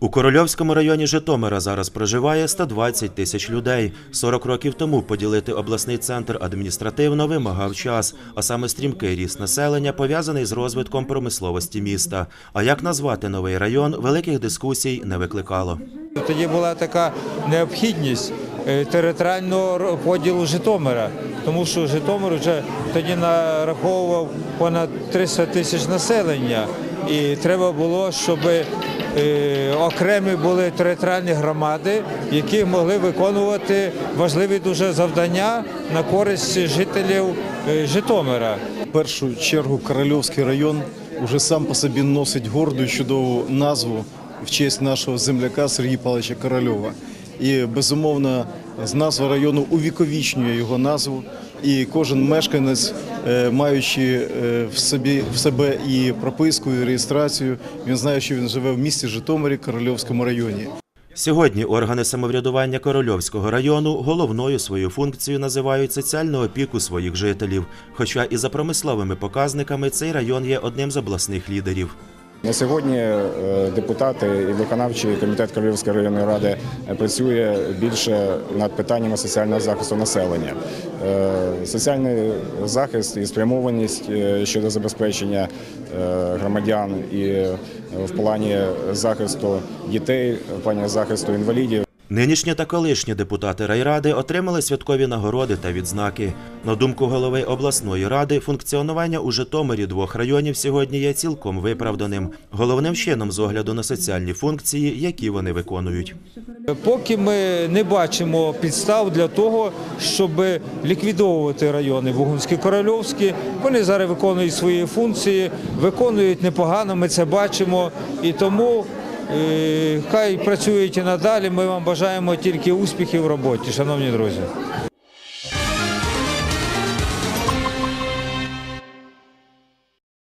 У Корольовському районі Житомира зараз проживає 120 тисяч людей. 40 років тому поділити обласний центр адміністративно вимагав час, а саме стрімкий ріст населення пов'язаний з розвитком промисловості міста. А як назвати новий район, великих дискусій не викликало. Тоді була така необхідність е, територіального поділу Житомира, тому що Житомир вже тоді нараховував понад 300 тисяч населення, і треба було, щоб окремі були територіальні громади, які могли виконувати важливі дуже завдання на користь жителів е, Житомира. В першу чергу Корольовський район уже сам по собі носить горду і чудову назву в честь нашого земляка Сергія Павловича Корольова. І безумовно, з назва району увіковічнює його назву. І кожен мешканець, е, маючи е, в собі в себе і прописку, і реєстрацію, він знає, що він живе в місті Житомирі, Корольовському районі. Сьогодні органи самоврядування Корольовського району головною свою функцію називають соціальну опіку своїх жителів. Хоча і за промисловими показниками цей район є одним з обласних лідерів. На сьогодні е, депутати і виконавчий комітет Королівської районної ради е, працює більше над питаннями соціального захисту населення. Е, Соціальний захист і спрямованість щодо забезпечення громадян і в плані захисту дітей, в плані захисту інвалідів. Нинішні та колишні депутати райради отримали святкові нагороди та відзнаки. На думку голови обласної ради, функціонування у Житомирі двох районів сьогодні є цілком виправданим, головним чином з огляду на соціальні функції, які вони виконують. Поки ми не бачимо підстав для того, щоб ліквідовувати райони Бугунський Корольовський, вони зараз виконують свої функції, виконують непогано, ми це бачимо. І тому хай працюють надалі. Ми вам бажаємо тільки успіхів в роботі, шановні друзі.